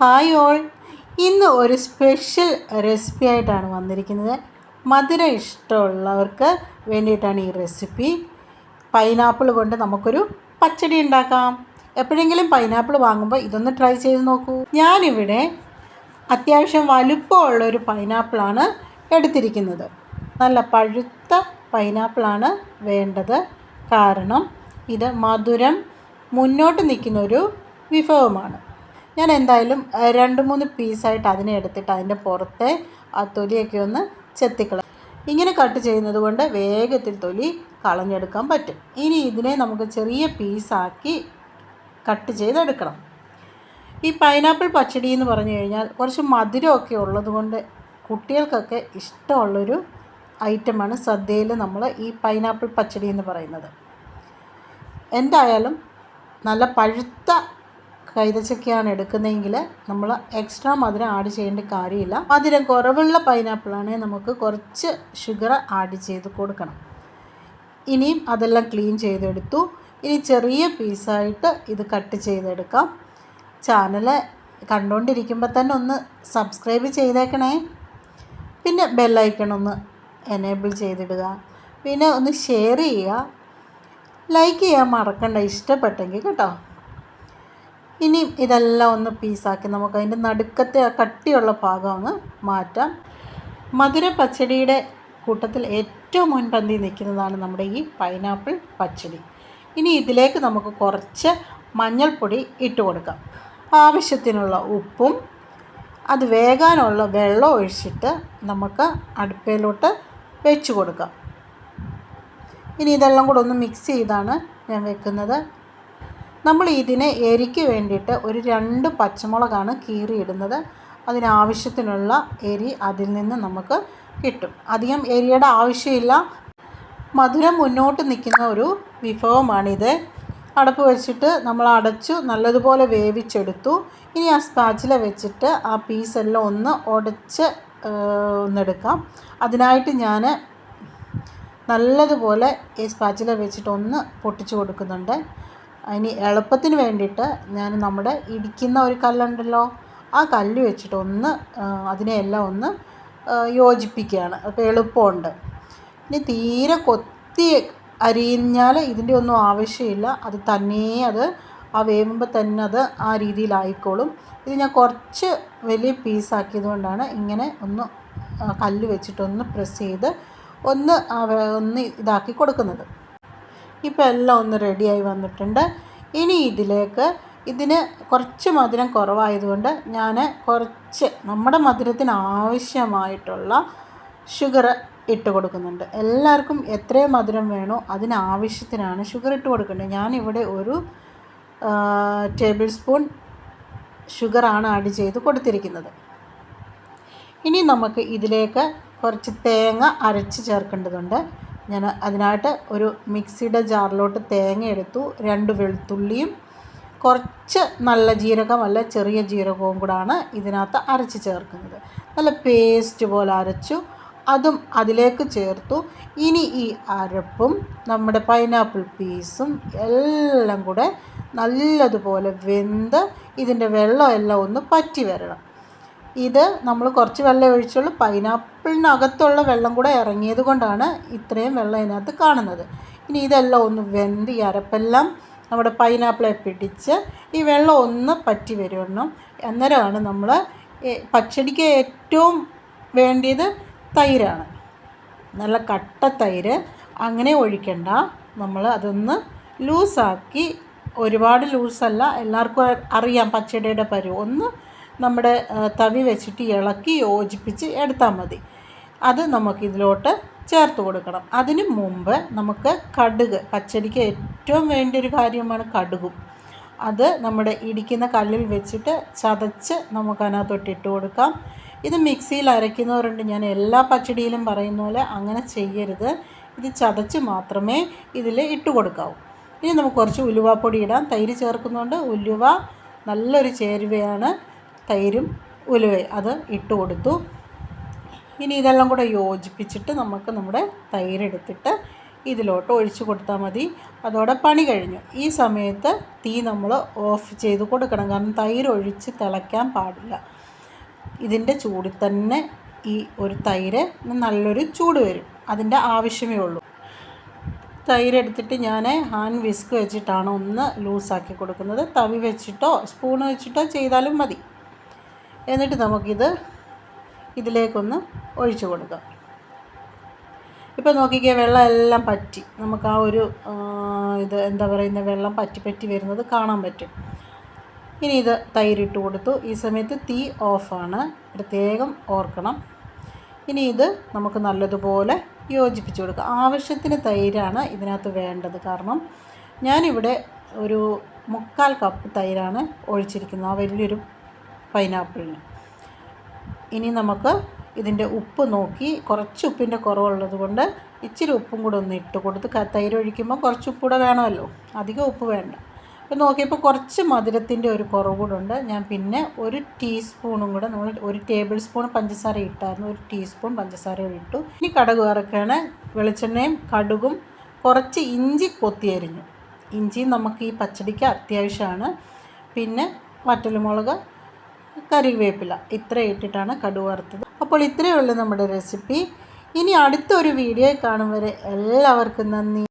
Hi all. ഇന്ന് ഒരു special recipe ആയിട്ടാണ് വന്നിരിക്കുന്നത്. മധുരം ഇഷ്ടമുള്ളവർക്ക് വേണ്ടിയിട്ടാണ് ഈ റെസിപ്പി. പൈനാപ്പിൾ കൊണ്ട് നമുക്കൊരു പച്ചടി ഉണ്ടാക്കാം. എപ്പോഴെങ്കിലും പൈനാപ്പിൾ വാങ്ങുമ്പോൾ ഇതൊന്ന് ട്രൈ ചെയ്ത് നോക്കൂ. ഞാനിവിടെ അത്യാവശ്യം വലുപ്പമുള്ള ഒരു പൈനാപ്പിളാണ് എടുത്തിരിക്കുന്നത്. നല്ല പഴുത്ത പൈനാപ്പിളാണ് വേണ്ടത്. കാരണം ഇത് മധുരം മുന്നോട്ട് നിൽക്കുന്നൊരു വിഭവമാണ്. ഞാൻ എന്തായാലും രണ്ട് മൂന്ന് പീസായിട്ട് അതിനെ എടുത്തിട്ട് അതിന്റെ പുറത്തെ ആ തൊലിയൊക്കെ ഒന്ന് ചെത്തിക്കളാം ഇങ്ങനെ കട്ട് ചെയ്യുന്നത് കൊണ്ട് വേഗത്തിൽ തൊലി കളഞ്ഞെടുക്കാൻ പറ്റും. ഇനി ഇതിനെ നമുക്ക് ചെറിയ പീസാക്കി കട്ട് ചെയ്തെടുക്കണം. ഈ പൈനാപ്പിൾ പച്ചടി എന്ന് പറഞ്ഞു കഴിഞ്ഞാൽ കുറച്ച് മധുരമൊക്കെ ഉള്ളതുകൊണ്ട് കുട്ടികൾക്കൊക്കെ ഇഷ്ടമുള്ളൊരു ഐറ്റമാണ് സദ്യയിൽ നമ്മൾ ഈ പൈനാപ്പിൾ പച്ചടി എന്ന് പറയുന്നത്. എന്തായാലും നല്ല പഴുത്ത കൈതച്ചക്കയാണ് എടുക്കുന്നതെങ്കിൽ നമ്മൾ എക്സ്ട്രാ മധുരം ആഡ് ചെയ്യേണ്ട കാര്യമില്ല. മധുരം കുറവുള്ള പൈനാപ്പിളാണെങ്കിൽ നമുക്ക് കുറച്ച് ഷുഗർ ആഡ് ചെയ്ത് കൊടുക്കണം. ഇനിയും അതെല്ലാം ക്ലീൻ ചെയ്തെടുത്തു. ഇനി ചെറിയ പീസായിട്ട് ഇത് കട്ട് ചെയ്തെടുക്കാം. ചാനൽ കണ്ടുകൊണ്ടിരിക്കുമ്പോൾ തന്നെ ഒന്ന് സബ്സ്ക്രൈബ് ചെയ്തേക്കണേ. പിന്നെ ബെല്ലൈക്കൺ ഒന്ന് എനേബിൾ ചെയ്തിടുക. പിന്നെ ഒന്ന് ഷെയർ ചെയ്യുക. ലൈക്ക് ചെയ്യാൻ മറക്കണ്ട. ഇഷ്ടപ്പെട്ടെങ്കിൽ കേട്ടോ. ഇനി ഇതെല്ലാം ഒന്ന് പീസാക്കി നമുക്ക് അതിന്റെ നടുക്കത്തെ കട്ടിയുള്ള ഭാഗം ഒന്ന് മാറ്റാം. മധുര പച്ചടിയുടെ കൂട്ടത്തിൽ ഏറ്റവും മുൻപന്തി നിൽക്കുന്നതാണ് നമ്മുടെ ഈ പൈനാപ്പിൾ പച്ചടി. ഇനി ഇതിലേക്ക് നമുക്ക് കുറച്ച് മഞ്ഞൾപ്പൊടി ഇട്ട് കൊടുക്കാം. ആവശ്യത്തിനുള്ള ഉപ്പും അത് വേകാനുള്ള വെള്ളം ഒഴിച്ചിട്ട് നമുക്ക് അടുപ്പയിലോട്ട് വെച്ച് കൊടുക്കാം. ഇനി ഇതെല്ലാം കൂടെ ഒന്ന് മിക്സ് ചെയ്താണ് ഞാൻ വെക്കുന്നത്. നമ്മൾ ഇതിനെ എരിക്ക് വേണ്ടിയിട്ട് ഒരു രണ്ട് പച്ചമുളകാണ് കീറിയിടുന്നത്. അതിനാവശ്യത്തിനുള്ള എരി അതിൽ നിന്ന് നമുക്ക് കിട്ടും. അധികം എരിയുടെ ആവശ്യമില്ല. മധുരം മുന്നോട്ട് നിൽക്കുന്ന ഒരു വിഭവമാണിത്. അടപ്പ് വെച്ചിട്ട് നമ്മൾ അടച്ചു നല്ലതുപോലെ വേവിച്ചെടുത്തു. ഇനി ആ സ്പാച്ചില വെച്ചിട്ട് ആ പീസെല്ലാം ഒന്ന് ഉടച്ച് ഒന്നെടുക്കാം. അതിനായിട്ട് ഞാൻ നല്ലതുപോലെ ഈ സ്പാച്ചില വെച്ചിട്ട് ഒന്ന് പൊട്ടിച്ച് കൊടുക്കുന്നുണ്ട്. അതിന് എളുപ്പത്തിന് വേണ്ടിയിട്ട് ഞാൻ നമ്മുടെ ഇടിക്കുന്ന ഒരു കല്ലുണ്ടല്ലോ ആ കല്ല് വെച്ചിട്ട് ഒന്ന് അതിനെ അതിനെയെല്ലാം ഒന്ന് യോജിപ്പിക്കുകയാണ്. അപ്പോൾ എളുപ്പമുണ്ട്. ഇനി തീരെ കൊത്തി അരിഞ്ഞാൽ ഇതിന്റെ ഒന്നും ആവശ്യമില്ല. അത് തന്നെ അത് ആ വേവുമ്പോൾ തന്നെ അത് ആ രീതിയിലായിക്കോളും. ഇത് ഞാൻ കുറച്ച് വലിയ പീസാക്കിയത് കൊണ്ടാണ് ഇങ്ങനെ ഒന്ന് കല്ല് വെച്ചിട്ടൊന്ന് പ്രസ് ചെയ്ത് ഒന്ന് ഒന്ന് ഇതാക്കി കൊടുക്കുന്നത്. ഇപ്പോൾ എല്ലാം ഒന്ന് റെഡിയായി വന്നിട്ടുണ്ട്. ഇനി ഇതിലേക്ക് ഇതിന് കുറച്ച് മധുരം കുറവായതുകൊണ്ട് ഞാൻ കുറച്ച് നമ്മുടെ മധുരത്തിന് ആവശ്യമായിട്ടുള്ള ഷുഗർ ഇട്ട് കൊടുക്കുന്നുണ്ട്. എല്ലാവർക്കും എത്രയും മധുരം വേണോ അതിനാവശ്യത്തിനാണ് ഷുഗർ ഇട്ട് കൊടുക്കേണ്ടത്. ഞാനിവിടെ ഒരു ടേബിൾ സ്പൂൺ ഷുഗറാണ് ആഡ് ചെയ്ത് കൊടുത്തിരിക്കുന്നത്. ഇനി നമുക്ക് ഇതിലേക്ക് കുറച്ച് തേങ്ങ അരച്ച് ചേർക്കേണ്ടതുണ്ട്. ഞാൻ അതിനായിട്ട് ഒരു മിക്സിയുടെ ജാറിലോട്ട് തേങ്ങ എടുത്തു രണ്ട് വെളുത്തുള്ളിയും കുറച്ച് നല്ല ജീരകം അല്ല ചെറിയ ജീരകവും കൂടാണ് ഇതിനകത്ത് അരച്ച് ചേർക്കുന്നത്. നല്ല പേസ്റ്റ് പോലെ അരച്ചു അതും അതിലേക്ക് ചേർത്തു. ഇനി ഈ അരപ്പും നമ്മുടെ പൈനാപ്പിൾ പീസും എല്ലാം കൂടെ നല്ലതുപോലെ വെന്ത് ഇതിന്റെ വെള്ളം എല്ലാം ഒന്ന് പറ്റി വരണം. ഇത് നമ്മൾ കുറച്ച് വെള്ളം ഒഴിച്ചുള്ളൂ പൈനാപ്പിളിനകത്തുള്ള വെള്ളം കൂടെ ഇറങ്ങിയത് കൊണ്ടാണ് ഇത്രയും വെള്ളം ഇതിനകത്ത് കാണുന്നത്. ഇനി ഇതെല്ലാം ഒന്ന് വെന്ത് ഈ അരപ്പെല്ലാം നമ്മുടെ പൈനാപ്പിളെ പിടിച്ച് ഈ വെള്ളം ഒന്ന് പറ്റി വരണം. അന്നേരമാണ് നമ്മൾ പച്ചടിക്ക് ഏറ്റവും വേണ്ടിയത് തൈരാണ്. നല്ല കട്ട തൈര്. അങ്ങനെ ഒഴിക്കണ്ട. നമ്മൾ അതൊന്ന് ലൂസാക്കി. ഒരുപാട് ലൂസല്ല. എല്ലാവർക്കും അറിയാം പച്ചടിയുടെ പരുവ്. ഒന്ന് നമ്മുടെ തവി വെച്ചിട്ട് ഇളക്കി യോജിപ്പിച്ച് എടുത്താൽ മതി. അത് നമുക്കിതിലോട്ട് ചേർത്ത് കൊടുക്കണം. അതിന് മുമ്പ് നമുക്ക് കടുക് പച്ചടിക്ക് ഏറ്റവും വേണ്ട ഒരു കാര്യമാണ് കടുകും. അത് നമ്മുടെ ഇടിക്കുന്ന കല്ലിൽ വെച്ചിട്ട് ചതച്ച് നമുക്കതിനകത്തൊട്ട് ഇട്ട് കൊടുക്കാം. ഇത് മിക്സിയിൽ അരയ്ക്കുന്നവരുണ്ട്. ഞാൻ എല്ലാ പച്ചടിയിലും പറയുന്ന പോലെ അങ്ങനെ ചെയ്യരുത്. ഇത് ചതച്ച് മാത്രമേ ഇതിൽ ഇട്ട് കൊടുക്കാവൂ. ഇനി നമുക്ക് കുറച്ച് ഉലുവാപ്പൊടി ഇടാം. തൈര് ചേർക്കുന്നതുകൊണ്ട് ഉലുവ നല്ലൊരു ചേരുവയാണ്. തൈരും ഉലുവയും അത് ഇട്ട് കൊടുത്തു. ഇനി ഇതെല്ലാം കൂടെ യോജിപ്പിച്ചിട്ട് നമുക്ക് നമ്മുടെ തൈരെടുത്തിട്ട് ഇതിലോട്ട് ഒഴിച്ചു കൊടുത്താൽ മതി. അതോടെ പണി കഴിഞ്ഞു. ഈ സമയത്ത് തീ നമ്മൾ ഓഫ് ചെയ്ത് കൊടുക്കണം. കാരണം തൈര് ഒഴിച്ച് തിളയ്ക്കാൻ പാടില്ല. ഇതിന്റെ ചൂടിൽ തന്നെ ഈ ഒരു തൈര് നല്ലൊരു ചൂട് വരും. അതിന്റെ ആവശ്യമേ ഉള്ളൂ. തൈര് എടുത്തിട്ട് ഞാൻ ഹാൻഡ് വിസ്ക് വെച്ചിട്ടാണ് ഒന്ന് ലൂസാക്കി കൊടുക്കുന്നത്. തവി വെച്ചിട്ടോ സ്പൂൺ വെച്ചിട്ടോ ചെയ്താലും മതി. എന്നിട്ട് നമുക്കിത് ഇതിലേക്കൊന്ന് ഒഴിച്ചു കൊടുക്കാം. ഇപ്പോൾ നോക്കിക്കേ വെള്ളം എല്ലാം പറ്റി. നമുക്ക് ആ ഒരു ഇത് എന്താ പറയുന്ന വെള്ളം പറ്റി പറ്റി വരുന്നത് കാണാൻ പറ്റും. ഇനി ഇത് തൈരിട്ട് കൊടുത്തു. ഈ സമയത്ത് തീ ഓഫാണ്. പ്രത്യേകം ഓർക്കണം. ഇനി ഇത് നമുക്ക് നല്ലതുപോലെ യോജിപ്പിച്ച് കൊടുക്കുക ആവശ്യത്തിന് തൈരാണ് ഇതിനകത്ത് വേണ്ടത്. കാരണം ഞാനിവിടെ ഒരു മുക്കാൽ കപ്പ് തൈരാണ് ഒഴിച്ചിരിക്കുന്നത്. ആ വലിയൊരു പൈനാപ്പിളിന്. ഇനി നമുക്ക് ഇതിന്റെ ഉപ്പ് നോക്കി കുറച്ച് ഉപ്പിന്റെ കുറവുള്ളത് കൊണ്ട് ഇച്ചിരി ഉപ്പും കൂടെ ഒന്ന് ഇട്ട് കൊടുത്ത് തൈര് ഒഴിക്കുമ്പോൾ കുറച്ച് ഉപ്പ് വേണമല്ലോ. അധികം ഉപ്പ് വേണ്ട. അപ്പോൾ നോക്കിയപ്പോൾ കുറച്ച് മധുരത്തിന്റെ ഒരു കുറവ് കൂടെ ഉണ്ട്. ഞാൻ പിന്നെ ഒരു ടീസ്പൂണും കൂടെ നമ്മൾ ഒരു ടേബിൾ സ്പൂൺ പഞ്ചസാര ഇട്ടായിരുന്നു. ഒരു ടീസ്പൂൺ പഞ്ചസാര ഇട്ടു. ഇനി കടുക് വറക്കുകയാണ് വെളിച്ചെണ്ണയും കടുകും കുറച്ച് ഇഞ്ചി കൊത്തിയരിഞ്ഞു ഇഞ്ചി നമുക്ക് ഈ പച്ചടിക്ക് അത്യാവശ്യമാണ്. പിന്നെ വറ്റൽമുളക് കറിവേപ്പില ഇത്ര ഇട്ടിട്ടാണ് കടുക് വറുത്തത്. അപ്പോൾ ഇത്രയേ ഉള്ളൂ നമ്മുടെ റെസിപ്പി. ഇനി അടുത്തൊരു വീഡിയോ കാണും വരെ എല്ലാവർക്കും നന്ദി.